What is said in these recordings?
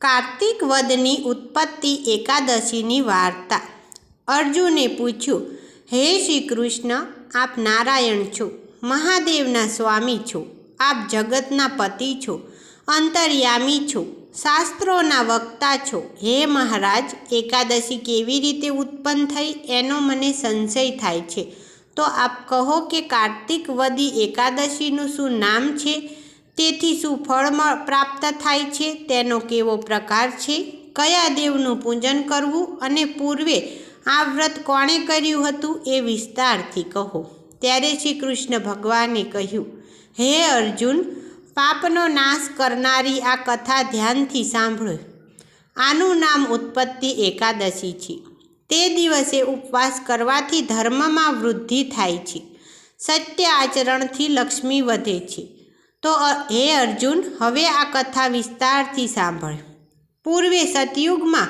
કાર્તિક વદની ઉત્પત્તિ એકાદશીની વાર્તા. અર્જુને પૂછ્યું, હે શ્રી કૃષ્ણ આપ નારાયણ છો, મહાદેવના સ્વામી છો, આપ જગતના પતિ છો, અંતર્યામી છો, શાસ્ત્રોના વક્તા છો. હે મહારાજ, એકાદશી કેવી રીતે ઉત્પન્ન થઈ એનો મને સંશય થાય છે. તો આપ કહો કે કાર્તિક વદી એકાદશીનું શું નામ છે? તેથી શું ફળ પ્રાપ્ત થાય છે? તેનો કેવો પ્રકાર છે? કયા દેવનું પૂજન કરવું અને પૂર્વે આ વ્રત કોણે કર્યું હતું એ વિસ્તારથી કહો. ત્યારે શ્રી કૃષ્ણ ભગવાને કહ્યું, હે અર્જુન, પાપનો નાશ કરનારી આ કથા ધ્યાનથી સાંભળો. આનું નામ ઉત્પત્તિ એકાદશી છે. તે દિવસે ઉપવાસ કરવાથી ધર્મમાં વૃદ્ધિ થાય છે. સત્ય આચરણથી લક્ષ્મી વધે છે. તો હે અર્જુન હવે આ કથા વિસ્તારથી સાંભળ. પૂર્વે સતયુગમાં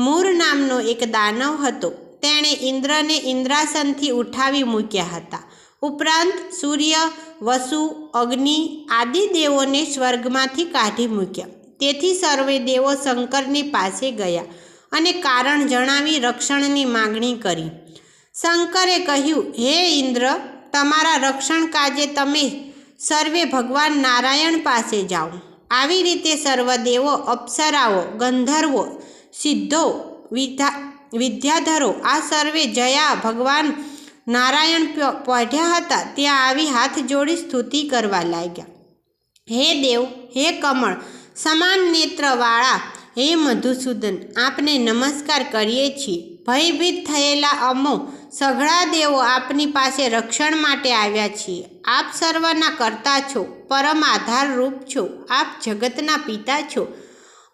મૂર નામનો એક દાનવ હતો. તેણે ઇન્દ્રને ઇન્દ્રાસનથી ઉઠાવી મૂક્યા હતા. ઉપરાંત સૂર્ય, વસુ, અગ્નિ આદિ દેવોને સ્વર્ગમાંથી કાઢી મૂક્યા. તેથી સર્વે દેવો શંકરની પાસે ગયા અને કારણ જણાવી રક્ષણની માગણી કરી. શંકરે કહ્યું, હે ઇન્દ્ર, તમારા રક્ષણ કાજે તમે સર્વે ભગવાન નારાયણ પાસે જાઓ. આવી રીતે સર્વદેવો અપ્સરાઓ, ગંધર્વો, સિદ્ધો, વિધા, વિદ્યાધરો આ સર્વે જયા ભગવાન નારાયણ પઢ્યા હતા. ત્યાં આવી હાથ જોડી સ્તુતિ કરવા લાગ્યા. હે દેવ, હે કમળ, સમાન નેત્રવાળા, હે મધુસૂદન, આપને નમસ્કાર કરીએ છીએ. ભયભીત થયેલા અમો સઘળા દેવો આપની પાસે રક્ષણ માટે આવ્યા છીએ. આપ સર્વના કરતા છો, પરમ આધારરૂપ છો, આપ જગતના પિતા છો.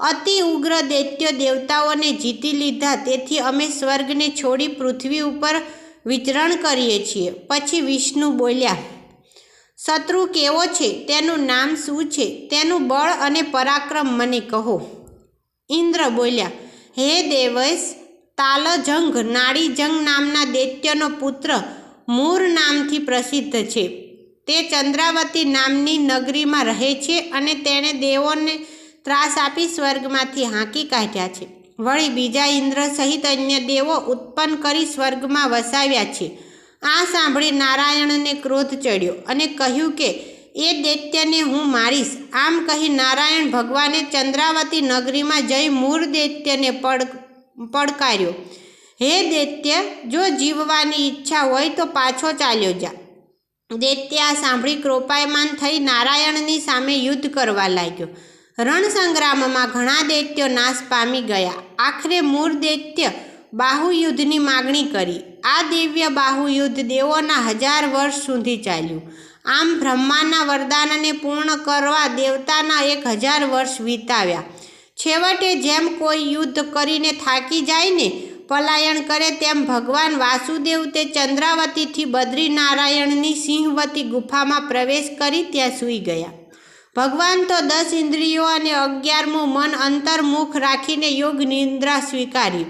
અતિ ઉગ્ર દૈત્ય દેવતાઓને જીતી લીધા, તેથી અમે સ્વર્ગને છોડી પૃથ્વી ઉપર વિચરણ કરીએ છીએ. પછી વિષ્ણુ બોલ્યા, શત્રુ કેવો છે? તેનું નામ શું છે? તેનું બળ અને પરાક્રમ મને કહો. ઇન્દ્ર બોલ્યા, હે દેવસ તાલજંગ નાડીજંગ નામના દૈત્યનો પુત્ર મૂર નામથી પ્રસિદ્ધ છે. તે ચંદ્રાવતી નામની નગરીમાં રહે છે અને તેણે દેવોને ત્રાસ આપી સ્વર્ગમાંથી હાંકી કાઢ્યા છે. વળી બીજા ઇન્દ્ર સહિત અન્ય દેવો ઉત્પન્ન કરી સ્વર્ગમાં વસાવ્યા છે. આ સાંભળી નારાયણને ક્રોધ ચડ્યો અને કહ્યું કે, એ દૈત્યને હું મારીશ. આમ કહી નારાયણ ભગવાને ચંદ્રાવતી નગરીમાં જઈ મૂળ દૈત્યને પડ પડકાર્યો. હે દૈત્ય, જો જીવવાની ઈચ્છા હોય તો પાછો ચાલ્યો જા. દૈત્ય આ સાંભળી કૃપાયમાન થઈ નારાયણની સામે યુદ્ધ કરવા લાગ્યો. રણસંગ્રામમાં ઘણા દૈત્યો નાશ પામી ગયા. આખરે મૂળ દૈત્ય બાહુયુદ્ધની માગણી કરી. આ દિવ્ય બાહુયુદ્ધ દેવોના હજાર વર્ષ સુધી ચાલ્યું. આમ બ્રહ્માના વરદાનને પૂર્ણ કરવા દેવતાના એક હજાર વર્ષ વિતાવ્યા. છેવટે જેમ કોઈ યુદ્ધ કરીને થાકી જાય ને, પલાયન કરે તેમ ભગવાન વાસુદેવ તે ચંદ્રાવતીથી બદ્રીનારાયણની સિંહવતી ગુફામાં પ્રવેશ કરી ત્યાં સૂઈ ગયા. ભગવાન તો દસ ઇન્દ્રિયો અને અગિયારમું મન અંતર્મુખ રાખીને યોગ નિંદ્રા સ્વીકારી.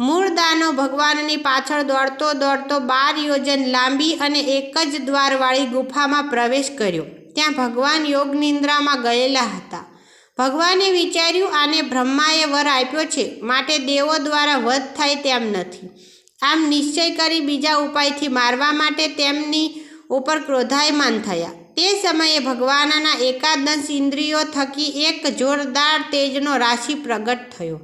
મૂળ દાનો ભગવાનની પાછળ દોડતો દોડતો બાર યોજન લાંબી અને એક જ દ્વારવાળી ગુફામાં પ્રવેશ કર્યો. ત્યાં ભગવાન યોગ નિંદ્રામાં ગયેલા હતા. ભગવાને વિચાર્યું, આને બ્રહ્માએ વર આપ્યો છે. માટે દેવો દ્વારા વધ થાય તેમ નથી. આમ નિશ્ચય કરી બીજા ઉપાયથી મારવા માટે તેમની ઉપર ક્રોધાયમાન થયા. તે સમયે ભગવાનના એકાદશ ઇન્દ્રિયો થકી એક જોરદાર તેજનો રાશિ પ્રગટ થયો.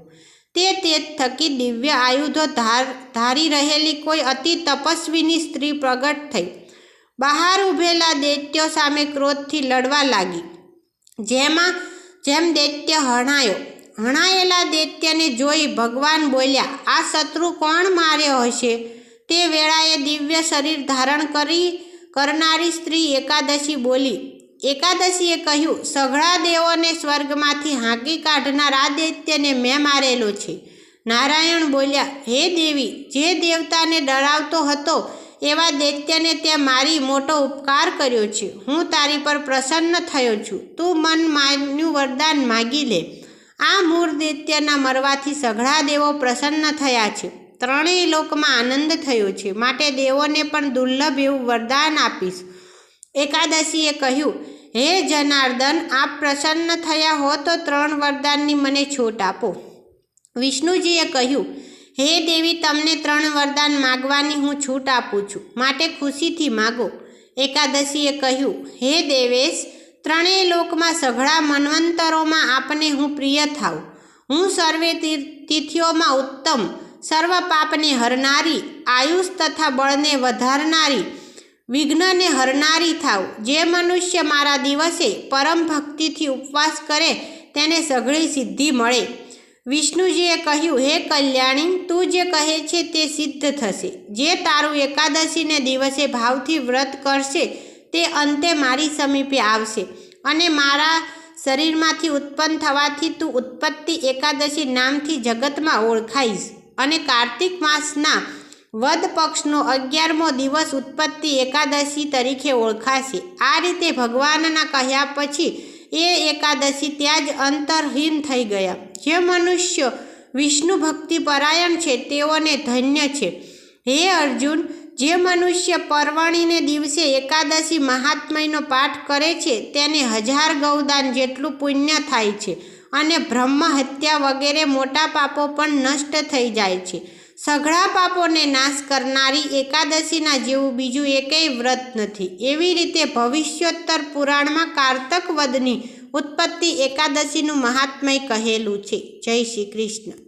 તે તેજ થકી દિવ્ય આયુધો ધાર, ધારી રહેલી કોઈ અતિ તપસ્વીની સ્ત્રી પ્રગટ થઈ. બહાર ઊભેલા દૈત્યો સામે ક્રોધથી લડવા લાગી. જેમાં જેમ દૈત્ય હણાયો. હણાયેલા દૈત્યને જોઈ ભગવાન બોલ્યા, આ શત્રુ કોણ માર્યો હશે? તે વેળાએ દિવ્ય શરીર ધારણ કરી કરનારી સ્ત્રી એકાદશી બોલી. એકાદશીએ કહ્યું, સઘળા દેવોને સ્વર્ગમાંથી હાંકી કાઢનાર આ દૈત્યને મેં મારેલો છે. નારાયણ બોલ્યા, હે દેવી, જે દેવતાને ડરાવતો હતો એવા દૈત્યને તે મારી મોટો ઉપકાર કર્યો છે. હું તારી પર પ્રસન્ન થયો છું. તું મન માન્યું વરદાન માગી લે. આ મૂળ દૈત્યના મરવાથી સઘળા દેવો પ્રસન્ન થયા છે. ત્રણેય લોકમાં આનંદ થયો છે. માટે દેવોને પણ દુર્લભ એવું વરદાન આપીશ. એકાદશીએ કહ્યું, હે જનાર્દન, આપ પ્રસન્ન થયા હો તો ત્રણ વરદાનની મને છૂટ આપો. વિષ્ણુજીએ કહ્યું હે દેવી, તમને ત્રણ વરદાન માગવાની હું છૂટ આપું છું. માટે ખુશીથી માગો. એકાદશીએ કહ્યું, હે દેવેશ, ત્રણેય લોકમાં સઘળા મન્વંતરોમાં આપને હું પ્રિય થાઉં. હું સર્વે તિથિઓમાં ઉત્તમ, સર્વ પાપને હરનારી, આયુષ તથા બળને વધારનારી, વિઘ્નને હરનારી થાવ જે મનુષ્ય મારા દિવસે પરમ ભક્તિથી ઉપવાસ કરે, તેને સઘળી સિદ્ધિ મળે. વિષ્ણુજીએ કહ્યું, હે કલ્યાણી, તું જે કહે છે તે સિદ્ધ થશે. જે તારું એકાદશીને દિવસે ભાવથી વ્રત કરશે, તે અંતે મારી સમીપે આવશે. અને મારા શરીરમાંથી ઉત્પન્ન થવાથી તું ઉત્પત્તિ એકાદશી નામથી જગતમાં ઓળખાઈશ. અને કાર્તિક માસના વદ પક્ષનો અગિયારમો દિવસ ઉત્પત્તિ એકાદશી તરીકે ઓળખાશે. આ રીતે ભગવાનના કહ્યા પછી એ એકાદશી ત્યાં જ અંતરહીન થઈ ગયા. જે મનુષ્ય વિષ્ણુ ભક્તિ પરાયણ છે, તેઓને ધન્ય છે. હે અર્જુન, જે મનુષ્ય પરવાણીને દિવસે એકાદશી મહાત્મયનો પાઠ કરે છે, તેને હજાર ગૌદાન જેટલું પુણ્ય થાય છે અને બ્રહ્મ હત્યા વગેરે મોટા પાપો પણ નષ્ટ થઈ જાય છે. સઘળા પાપોને નાશ કરનારી એકાદશીના જેવું બીજું એકેય વ્રત નથી. એવી રીતે ભવિષ્યોત્તર પુરાણમાં કાર્તક વદની ઉત્પત્તિ એકાદશીનું મહાત્મય કહેલું છે. જય શ્રી કૃષ્ણ.